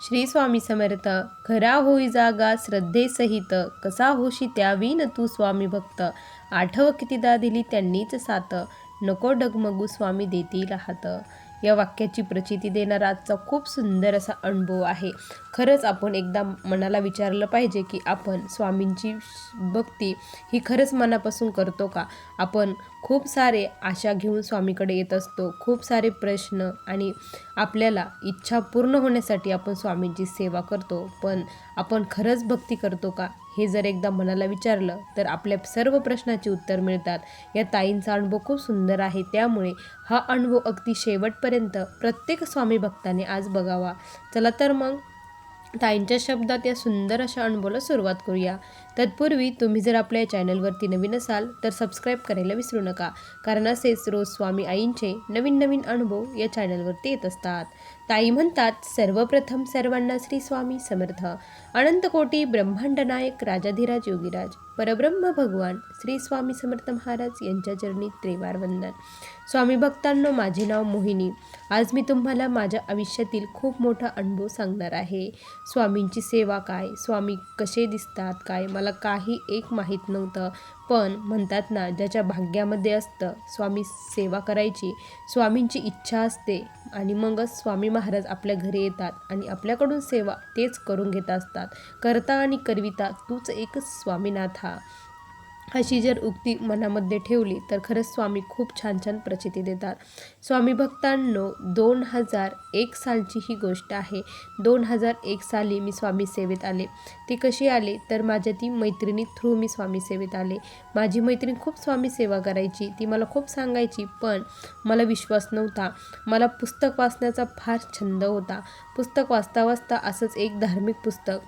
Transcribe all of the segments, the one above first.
श्री स्वामी समर्थ खरा होई जागा श्रद्धेसहित कसा होशी त्यावीन तू स्वामी भक्त. आठव कितीदा दिली त्यांनीच साथ नको डगमगू स्वामी देतील हात या वाक्याची प्रचिती देणारा आजचा खूप सुंदर असा अनुभव आहे. खरंच आपण एकदा मनाला विचारलं पाहिजे की आपण स्वामींची भक्ती ही खरंच मनापासून करतो का? आपण खूप सारे आशा घेऊन स्वामीकडे येत असतो. खूप सारे प्रश्न आणि आपल्याला इच्छा पूर्ण होण्यासाठी आपण स्वामींची सेवा करतो. पण आपण खरंच भक्ती करतो का? हे जर एकदा मनाला विचारलं तर आपल्या सर्व प्रश्नाची उत्तर मिळतात. या ताईंचा अनुभव खूप सुंदर आहे. त्यामुळे हा अनुभव अगदी शेवटपर्यंत प्रत्येक स्वामी भक्ताने आज बघावा. चला तर मग ताईंच्या शब्दात या सुंदर अशा अनुभवाला सुरुवात करूया. तत्पूर्वी तुम्ही जर आपल्या चॅनलवरती नवीन असाल तर सबस्क्राईब करायला विसरू नका कारण असेच रोज स्वामी आईंचे नवीन नवीन अनुभव या चॅनलवरती येत असतात. ताई म्हणतात सर्वप्रथम सर्वांना श्री स्वामी समर्थ. अनंतकोटी ब्रह्मांड नायक राजाधिराज योगीराज. परब्रह्म भगवान श्री स्वामी समर्थ महाराज यांच्या चरणी त्रिवार वंदन स्वामी भक्तांनो माझे नाव मोहिनी. आज मी तुम्हाला माझ्या आयुष्यातील खूप मोठा अनुभव सांगणार आहे. स्वामींची सेवा काय? स्वामी कसे दिसतात? काय मला काही एक माहीत नव्हतं. पण म्हणतात ना ज्याच्या भाग्यामध्ये असतं स्वामी सेवा करायची स्वामींची इच्छा असते आणि मगच स्वामी महाराज आपल्या घरी येतात आणि आपल्याकडून सेवा तेच करून घेत असतात. करता आणि करविता तूच एकच स्वामीनाथा अशी जर उक्ती मनामध्ये ठेवली तर खरंच स्वामी खूप छान छान प्रचिती देतात. स्वामी भक्तांनो दोन हजार एक सालची ही गोष्ट आहे. दोन हजार एक साली मी स्वामी सेवेत आले. ती कशी आले? तर माझ्या ती मैत्रिणी थ्रू मी स्वामी सेवेत आले. माझी मैत्रीण खूप स्वामी सेवा करायची. ती मला खूप सांगायची पण मला विश्वास नव्हता. मला पुस्तक वाचण्याचा फार छंद होता. पुस्तक वाचता वाचता असंच एक धार्मिक पुस्तक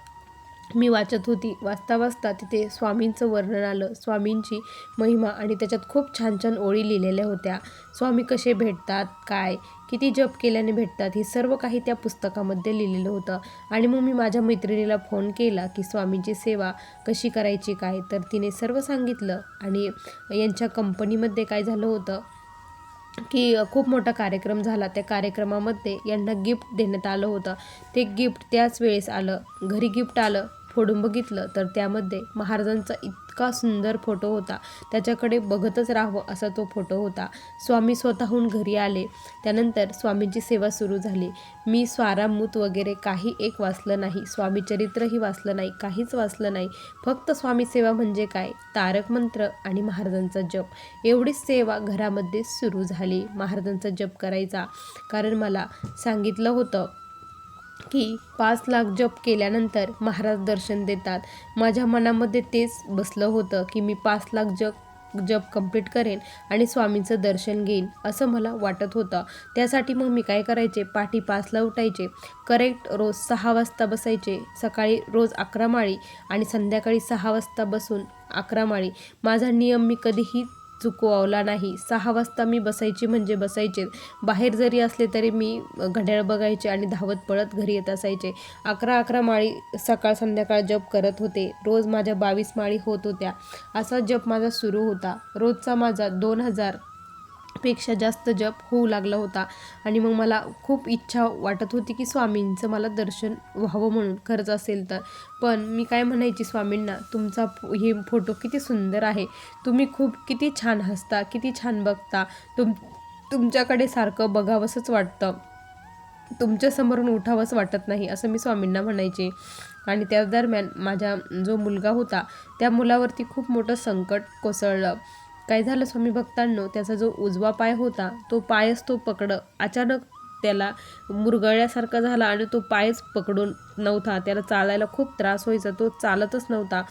मी वाचत होती. वाचता वाचता तिथे स्वामींचं वर्णन आलं. स्वामींची महिमा आणि त्याच्यात खूप छान छान ओळी लिहिलेल्या होत्या. स्वामी कसे भेटतात? काय? किती जप केल्याने भेटतात? हे सर्व काही त्या पुस्तकामध्ये लिहिलेलं होतं. आणि मग मी माझ्या मैत्रिणीला फोन केला की स्वामींची सेवा कशी करायची? काय? तर तिने सर्व सांगितलं. आणि यांच्या कंपनीमध्ये काय झालं होतं? की खूप मोठा कार्यक्रम झाला. त्या कार्यक्रमामध्ये यांना गिफ्ट देण्यात आलं होतं. ते गिफ्ट त्याच वेळेस आलं. घरी गिफ्ट आलं. फोडून बघितलं तर त्यामध्ये महाराजांचा इतका सुंदर फोटो होता. त्याच्याकडे बघतच राहावं असा तो फोटो होता. स्वामी स्वतःहून घरी आले. त्यानंतर स्वामींची सेवा सुरू झाली. मी स्वारामूत वगैरे काही एक वाचलं नाही. स्वामी चरित्रही वाचलं नाही. काहीच वाचलं नाही. फक्त स्वामी सेवा म्हणजे काय? तारक मंत्र आणि महाराजांचा जप. एवढीच सेवा घरामध्ये सुरू झाली. महाराजांचा जप करायचा. कारण मला सांगितलं होतं की पाच लाख जप केल्यानंतर महाराज दर्शन देतात. माझ्या मनामध्ये तेच बसलं होतं की मी पाच लाख जप जप कंप्लीट करेन आणि स्वामींचं दर्शन घेईन असं मला वाटत होतं. त्यासाठी मग मी काय करायचे? पाठी पाचला उठायचे. करेक्ट रोज सहा वाजता बसायचे. सकाळी रोज अकरा माळी आणि संध्याकाळी सहा वाजता बसून अकरा माळी. माझा नियम मी कधीही चुकवला नाही. सहा वाजता मी बसायची म्हणजे बसायचे. बाहेर जरी असले तरी मी घड्याळ बघायचे आणि धावत पळत घरी येत असायचे. अकरा अकरा माळी सकाळ संध्याकाळ जप करत होते. रोज माझ्या बावीस माळी होत होत्या. असा जप माझा सुरू होता. रोजचा माझा दोन हजार पेक्षा जास्त जप होऊ लागला होता. आणि मग मला खूप इच्छा वाटत होती की स्वामींचं मला दर्शन व्हावं म्हणून खरंच असेल तर. पण मी काय म्हणायची स्वामींना तुमचा हे फोटो किती सुंदर आहे. तुम्ही खूप किती छान हसता किती छान बघता. तुम तुमच्याकडे सारखं बघावंसंच वाटतं. तुमच्यासमोरून उठावंच वाटत नाही असं मी स्वामींना म्हणायचे. आणि त्या दरम्यान माझा जो मुलगा होता त्या मुलावरती खूप मोठं संकट कोसळलं. काय झालं स्वामी भक्तांनो? त्याचा जो उजवा पाय होता तो पायच तो पकड. अचानक त्याला मुरगळल्यासारखा झाला आणि तो पायच पकडून नव्हता. त्याला चालायला खूप त्रास व्हायचा. तो चालतच नव्हता.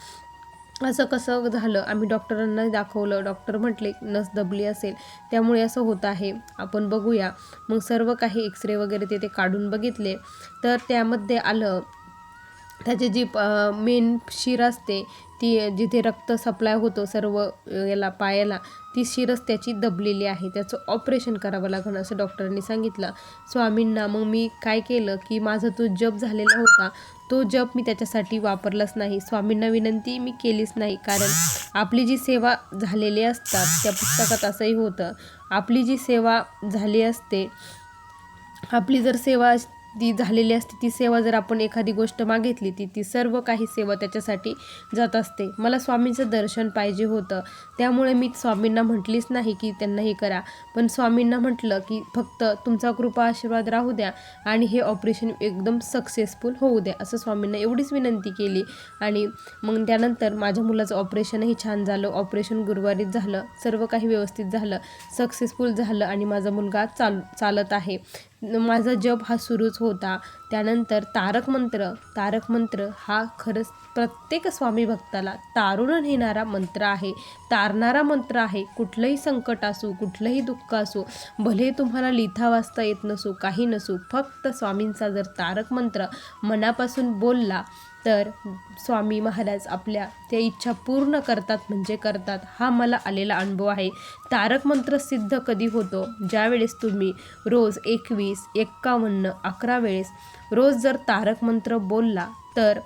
असं कसं झालं? आम्ही डॉक्टरांना दाखवलं. डॉक्टर म्हटले नस दबली असेल. त्यामुळे असं होत आहे. आपण बघूया. मग सर्व काही एक्सरे वगैरे ते ते काढून बघितले. तर त्यामध्ये आलं त्याची जी मेन शिर असते ती जिथे रक्त सप्लाय होतो सर्व याला पायाला ती शिरस त्याची दबलेली आहे. त्याचं ऑपरेशन करावं लागणं असं डॉक्टरांनी सांगितलं. स्वामींना मग मी काय केलं की माझा तो जप झालेला होता तो जप मी त्याच्यासाठी वापरलाच नाही. स्वामींना विनंती मी केलीच नाही. कारण आपली जी सेवा झालेली असतात त्या पुस्तकात असंही होतं. आपली जी सेवा झाली असते आपली जर सेवा ती झालेली असते ती सेवा जर आपण एखादी गोष्ट मागितली ती ती सर्व काही सेवा त्याच्यासाठी जात असते. मला स्वामींचं दर्शन पाहिजे होतं. त्यामुळे मी स्वामींना म्हटलीच नाही की त्यांना हे करा. पण स्वामींना म्हटलं की फक्त तुमचा कृपा आशीर्वाद राहू द्या आणि हे ऑपरेशन एकदम सक्सेसफुल होऊ द्या असं स्वामींना एवढीच विनंती केली. आणि मग त्यानंतर माझ्या मुलाचं ऑपरेशनही छान झालं. ऑपरेशन गुरुवारीच झालं. सर्व काही व्यवस्थित झालं. सक्सेसफुल झालं आणि माझा मुलगा चाल चालत आहे. माझा जप हा सुरूच होता. त्यानंतर तारक मंत्र तारक मंत्र हा खरंच प्रत्येक स्वामी भक्ताला तारुण नेणारा मंत्र आहे. तारणारा मंत्र आहे कुठलंही संकट असो कुठलंही दुःख असो भले तुम्हाला लिहिता वाचता येत नसो काही नसो फक्त स्वामींचा जर तारक मंत्र मनापासून बोलला तर स्वामी महाराज आपल्या त्या इच्छा पूर्ण करतात म्हणजे करतात. हा मला आलेला अनुभव आहे. तारक मंत्र सिद्ध कधी होतो? ज्यावेळेस तुम्ही रोज एकवीस एक्कावन्न अकरा वेळेस रोज जर तारक मंत्र बोलला तर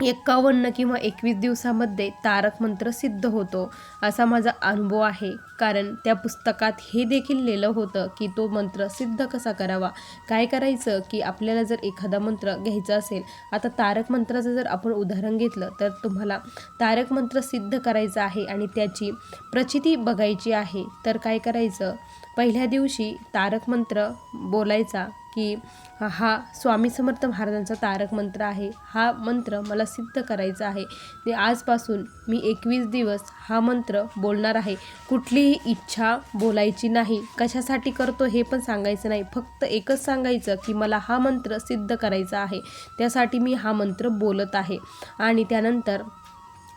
एक्कावन्न किंवा एकवीस दिवसामध्ये तारक मंत्र सिद्ध होतो असा माझा अनुभव आहे. कारण त्या पुस्तकात हे देखील लिहिलं होतं की तो मंत्र सिद्ध कसा करावा? काय करायचं? की आपल्याला जर एखादा मंत्र घ्यायचा असेल आता तारक मंत्राचं जर आपण उदाहरण घेतलं तर तुम्हाला तारक मंत्र सिद्ध करायचं आहे आणि त्याची प्रचिती बघायची आहे तर काय करायचं? पहिल्या दिवशी तारक मंत्र बोलायचा. की हा स्वामी समर्थ महाराजांचा तारक मंत्र आहे. हा मंत्र मला सिद्ध करायचा आहे. ते आजपासून मी एकवीस दिवस हा मंत्र बोलणार आहे. कुठलीही इच्छा बोलायची नाही. कशासाठी करतो हे पण सांगायचं नाही. फक्त एकच सांगायचं की मला हा मंत्र सिद्ध करायचा आहे. त्यासाठी मी हा मंत्र बोलत आहे. आणि त्यानंतर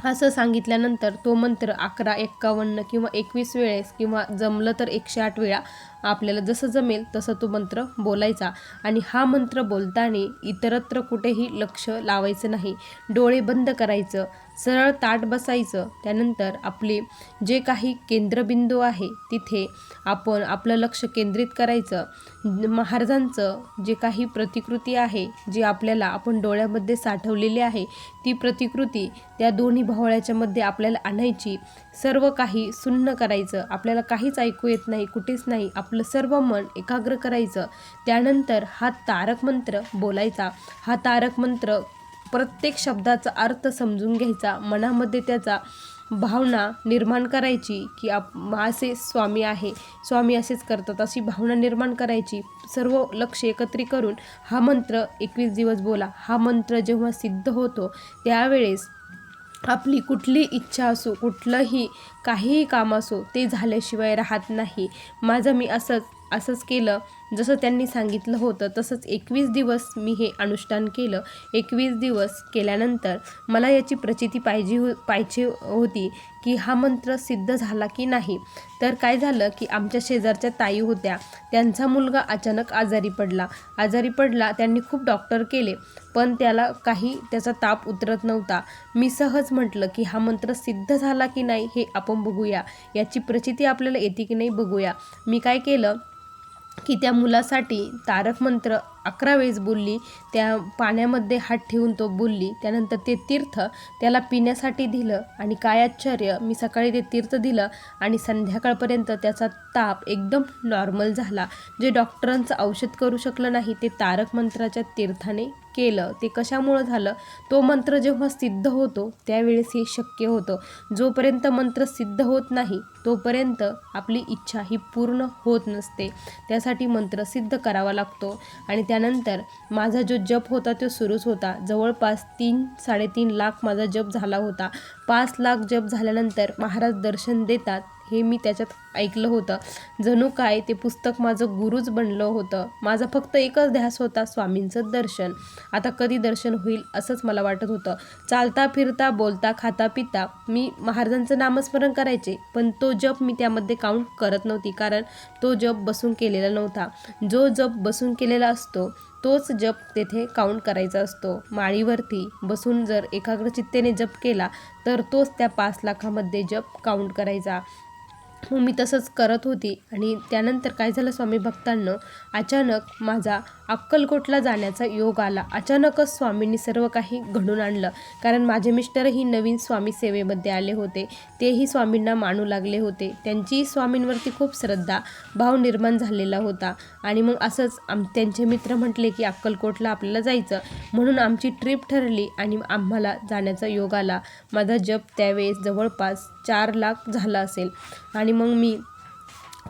असं सांगितल्यानंतर तो मंत्र अकरा एक्कावन्न किंवा एकवीस वेळेस किंवा जमलं तर एकशे आठ वेळा आपल्याला जसं जमेल तसं तो मंत्र बोलायचा. आणि हा मंत्र बोलताना इतरत्र कुठेही लक्ष लावायचं नाही. डोळे बंद करायचं. सरळ ताट बसायचं. त्यानंतर आपले जे काही केंद्रबिंदू आहे तिथे आपण आपलं लक्ष केंद्रित करायचं. महाराजांचं जे काही प्रतिकृती आहे जी आपल्याला आपण डोळ्यामध्ये साठवलेली आहे ती प्रतिकृती त्या दोन्ही भावळ्याच्यामध्ये आपल्याला आणायची. सर्व काही सुन्न करायचं. आपल्याला काहीच ऐकू येत नाही कुठेच नाही. आपलं सर्व मन एकाग्र करायचं. त्यानंतर हा तारक मंत्र बोलायचा. हा तारक मंत्र प्रत्येक शब्दाचा अर्थ समजून घ्यायचा मनामध्ये त्याचा भावना निर्माण करायची की आप असे स्वामी आहे. स्वामी असेच करतात. अशी भावना निर्माण करायची. सर्व लक्ष एकत्रित करून हा मंत्र एकवीस दिवस बोला. हा मंत्र जेव्हा सिद्ध होतो त्यावेळेस आपली कुठली इच्छा असो कुठलंही काहीही काम असो ते झाल्याशिवाय राहत नाही. माझं मी असंच असंच केलं जसं त्यांनी सांगितलं होतं तसंच एकवीस दिवस मी हे अनुष्ठान केलं. एकवीस दिवस केल्यानंतर मला याची प्रचिती पाहिजे हो पाहिजे होती की हा मंत्र सिद्ध झाला की नाही. तर काय झालं की आमच्या शेजारच्या ताई होत्या. त्यांचा मुलगा अचानक आजारी पडला. आजारी पडला त्यांनी खूप डॉक्टर केले पण त्याला काही त्याचा ताप उतरत नव्हता. मी सहज म्हटलं की हा मंत्र सिद्ध झाला की नाही हे आपण बघूया. याची प्रचिती आपल्याला येते की नाही बघूया. मी काय केलं की त्या मुलासाठी तारक मंत्र अकरा वेळेस बोलली त्या पाण्यामध्ये हात ठेवून तो बोलली त्यानंतर ते तीर्थ त्याला पिण्यासाठी दिलं आणि काय आश्चर्य मी सकाळी ते तीर्थ दिलं आणि संध्याकाळपर्यंत त्याचा ताप एकदम नॉर्मल झाला. जे डॉक्टरांचं औषध करू शकलं नाही ते तारक मंत्राच्या तीर्थाने केलं. ते कशामुळं झालं? तो मंत्र जेव्हा सिद्ध होतो त्यावेळेस हे शक्य होतं. जोपर्यंत मंत्र सिद्ध होत नाही तोपर्यंत आपली इच्छा ही पूर्ण होत नसते. त्यासाठी मंत्र सिद्ध करावा लागतो आणि त्यानंतर माझा जो जप होता तो सुरूच होता. जवळपास तीन साडेतीन लाख माझा जप झाला होता. पाच लाख जप झाल्यानंतर महाराज दर्शन देतात हे मी त्याच्यात ऐकलं होतं. जणू काय ते पुस्तक माझं गुरुच बनलं होतं. माझा फक्त एकच ध्यास होता स्वामींचं दर्शन. आता कधी दर्शन होईल असंच मला वाटत होतं. चालता फिरता बोलता खाता पिता मी महाराजांचं नामस्मरण करायचे पण तो जप मी त्यामध्ये काउंट करत नव्हती कारण तो जप बसून केलेला नव्हता. जो जप बसून केलेला असतो तोच जप तेथे काउंट करायचा असतो. माळीवरती बसून जर एकाग्र चित्तेने जप केला तर तोच त्या पाच लाखामध्ये जप काउंट करायचा. मी तसंच करत होती आणि त्यानंतर काय झालं स्वामी भक्तांना? अचानक माझा अक्कलकोटला जाण्याचा योग आला. अचानकच स्वामींनी सर्व काही घडून आणलं. कारण माझे मिस्टरही नवीन स्वामी सेवेमध्ये आले होते. तेही स्वामींना मानू लागले होते. त्यांची स्वामींवरती खूप श्रद्धा भाव निर्माण झालेला होता. आणि मग असंच आम त्यांचे मित्र म्हटले की अक्कलकोटला आपल्याला जायचं. म्हणून आमची ट्रिप ठरली आणि आम्हाला जाण्याचा योग आला. माझा जप त्यावेळेस जवळपास चार लाख झाला असेल. आणि मग मी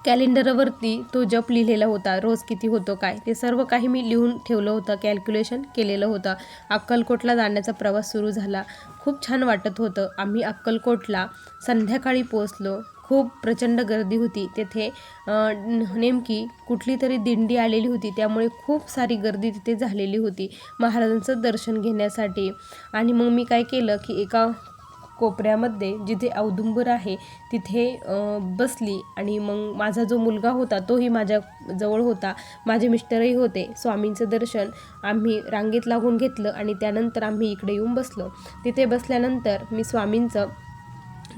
कॅलेंडरवरती तो जप लिहिलेला होता रोज किती होतो काय? ते सर्व काही मी लिहून ठेवलं होतं कॅल्क्युलेशन केलेलं होतं. अक्कलकोटला जाण्याचा प्रवास सुरू झाला. खूप छान वाटत होतं. आम्ही अक्कलकोटला संध्याकाळी पोचलो खूप प्रचंड गर्दी होती. तेथे नेमकी कुठली तरी दिंडी आलेली होती. त्यामुळे खूप सारी गर्दी तिथे झालेली होती. महाराजांचं दर्शन घेण्यासाठी. आणि मग मी काय केलं की एका कोपऱ्यामध्ये जिथे औदुंबर आहे तिथे बसली आणि मग माझा जो मुलगा होता तोही माझ्या जवळ होता. माझे मिस्टरही होते. स्वामींचं दर्शन आम्ही रांगेत लागून घेतलं आणि त्यानंतर आम्ही इकडे येऊन बसलो. तिथे बसल्यानंतर मी स्वामींचं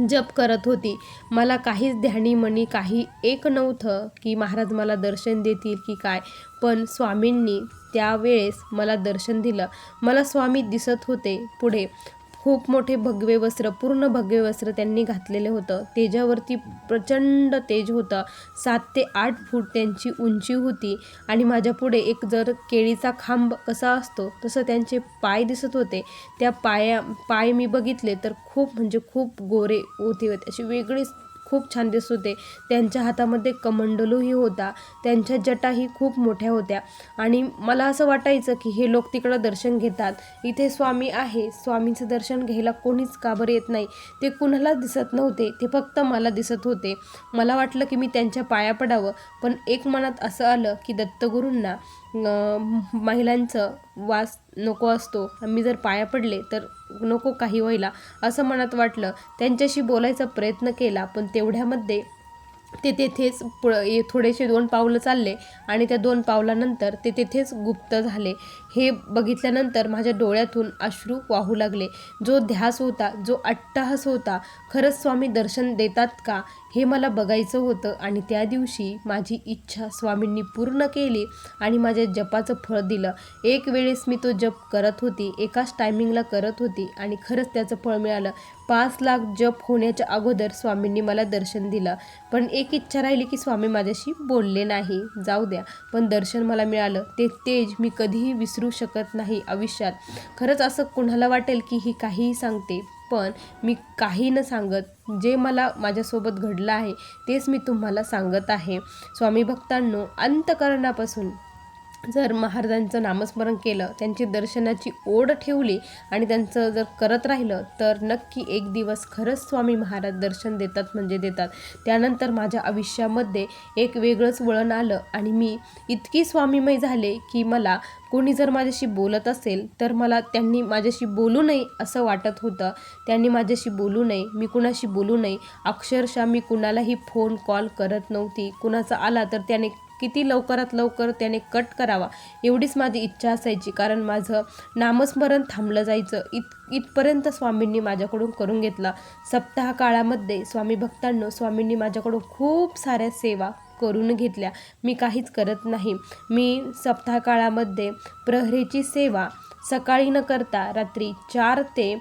जप करत होती. मला काहीच ध्यानी मनी काही एक नव्हतं की महाराज मला दर्शन देतील की काय पण स्वामींनी त्यावेळेस मला दर्शन दिलं. मला स्वामी दिसत होते पुढे. खूप मोठे भगवे वस्त्र पूर्ण भगवे वस्त्र त्यांनी घातलेलं होतं. तेजावरती प्रचंड तेज होतं. सात ते आठ फूट त्यांची उंची होती. आणि माझ्या पुढे एक जर केळीचा खांब कसा असतो तसं त्यांचे पाय दिसत होते. त्या पाया पाय मी बघितले तर खूप म्हणजे खूप गोरे होते होते असे वेगळेच खूप छान दिसत होते. त्यांच्या हातामध्ये कमंडलूही होता. त्यांच्या जटाही खूप मोठ्या होत्या. आणि मला असं वाटायचं की हे लोक तिकडं दर्शन घेतात. इथे स्वामी आहे. स्वामींचं दर्शन घ्यायला कोणीच काबर येत नाही. ते कुणालाच दिसत नव्हते. ते फक्त मला दिसत होते. मला वाटलं की मी त्यांच्या पाया पडावं. पण एक मनात असं आलं की दत्तगुरूंना महिलांचं वास नको असतो. मी जर पाया पडले तर नको काही व्हायला असं मनात वाटलं. त्यांच्याशी बोलायचा प्रयत्न केला पण तेवढ्यामध्ये ते तेथेच प थोडेसे दोन पावलं चालले आणि त्या दोन पावलानंतर ते तेथेच गुप्त झाले. हे बघितल्यानंतर माझ्या डोळ्यातून अश्रू वाहू लागले. जो ध्यास होता जो अट्टहास होता खरंच स्वामी दर्शन देतात का हे मला बघायचं होतं आणि त्या दिवशी माझी इच्छा स्वामींनी पूर्ण केली आणि माझ्या जपाचं फळ दिलं. एक वेळेस मी तो जप करत होती एकाच टायमिंगला करत होती आणि खरंच त्याचं फळ मिळालं. पाच लाख जप होण्याच्या अगोदर स्वामींनी मला दर्शन दिलं. पण एक इच्छा राहिली की स्वामी माझ्याशी बोलले नाही. जाऊ द्या. पण दर्शन मला मिळालं. ते तेज मी कधीही विसरू शकत नाही आयुष्यात. खरंच असं कुणाला वाटेल की ही काहीही सांगते. पण मी काही न सांगत जे मला माझ्यासोबत घडलं आहे तेच मी तुम्हाला सांगत आहे. स्वामी भक्तांनो अंतकरणापासून जर महाराजांचं नामस्मरण केलं त्यांची दर्शनाची ओढ ठेवली आणि त्यांचं जर करत राहिलं तर नक्की एक दिवस खरंच स्वामी महाराज दर्शन देतात म्हणजे देतात. त्यानंतर माझ्या आयुष्यामध्ये एक वेगळंच वळण आलं आणि मी इतकी स्वामीमय झाले की मला कोणी जर माझ्याशी बोलत असेल तर मला त्यांनी माझ्याशी बोलू नये असं वाटत होतं. त्यांनी माझ्याशी बोलू नये मी कुणाशी बोलू नये. अक्षरशः मी कुणालाही फोन कॉल करत नव्हती. कुणाचा आला तर त्याने किती लवकरात लवकर त्याने कट करावा एवढीच माझी इच्छा असायची. कारण माझं नामस्मरण थांबलं जायचं. इत इथपर्यंत स्वामींनी माझ्याकडून करून घेतला. सप्ताह काळामध्ये स्वामी भक्तांनो स्वामींनी माझ्याकडून खूप साऱ्या सेवा करून घेतल्या. मी काहीच करत नाही. मी सप्ताह काळामध्ये प्रहरीची सेवा सकाळी न करता रात्री चार ते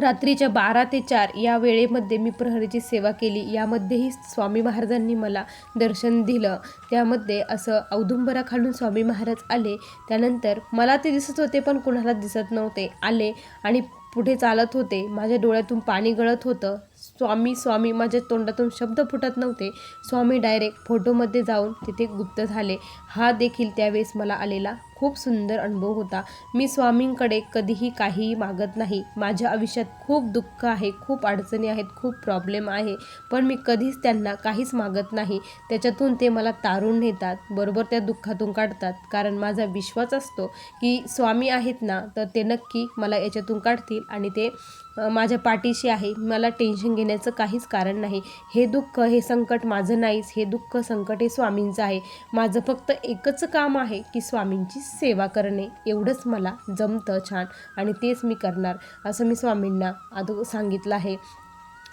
रात्रीच्या बारा ते चार या वेळेमध्ये मी प्रहरीची सेवा केली. यामध्येही स्वामी महाराजांनी मला दर्शन दिलं. त्यामध्ये असं औदुंबरा खालून स्वामी महाराज आले. त्यानंतर मला ते दिसत होते पण कुणाला दिसत नव्हते. आले आणि पुढे चालत होते. माझ्या डोळ्यातून पाणी गळत होतं. स्वामी स्वामी माझ्या तोंडातून शब्द फुटत नव्हते. स्वामी डायरेक्ट फोटोमध्ये जाऊन तिथे गुप्त झाले. हा देखील त्यावेळेस मला आलेला खूप सुंदर अनुभव होता. मी स्वामींकडे कधीही काहीही मागत नाही. माझ्या आयुष्यात खूप दुःख आहे खूप अडचणी आहेत खूप प्रॉब्लेम आहे. पण मी कधीच त्यांना काहीच मागत नाही. त्याच्यातून ते मला तारून नेतात बरोबर त्या दुःखातून काढतात. कारण माझा विश्वास असतो की स्वामी आहेत ना तर ते नक्की मला याच्यातून काढतील आणि ते माझ्या पाठीशी आहे. मला टेन्शन घेण्याचं काहीच कारण नाही. हे दुःख हे संकट माझं नाहीच. हे दुःख संकट हे स्वामींचं आहे. माझं फक्त एकच काम आहे की स्वामींची सेवा करणे. एवढंच मला जमतं छान. आणि तेच मी करणार असं मी स्वामींना आदो सांगितलं आहे.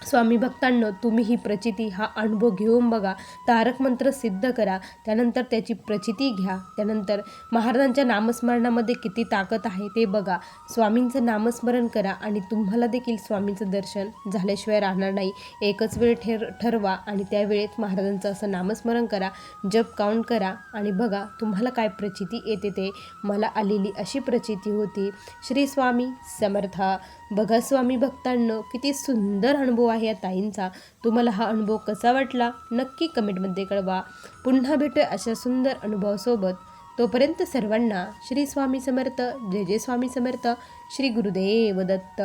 स्वामी भक्तांनो तुम्ही ही प्रचिती हा अनुभव घेऊन बघा. तारक मंत्र सिद्ध करा. त्यानंतर त्याची प्रचिती घ्या. त्यानंतर महाराजांच्या नामस्मरणामध्ये किती ताकद आहे ते बघा. स्वामींचं नामस्मरण करा आणि तुम्हाला देखील स्वामींचं दर्शन झाल्याशिवाय राहणार नाही. एकच वेळ ठर ठरवा आणि त्यावेळेत महाराजांचं असं नामस्मरण करा. जप काउंट करा आणि बघा तुम्हाला काय प्रचिती येते ते. मला आलेली अशी प्रचिती होती. श्री स्वामी समर्थ. बघा स्वामी भक्तांनो किती सुंदर अनुभव आहे या ताईंचा. तुम्हाला हा अनुभव कसा वाटला? नक्की कमेंटमध्ये कळवा. पुन्हा भेटूया अशा सुंदर अनुभवासोबत. तोपर्यंत सर्वांना श्री स्वामी समर्थ जय जय स्वामी समर्थ श्री गुरुदेव दत्त.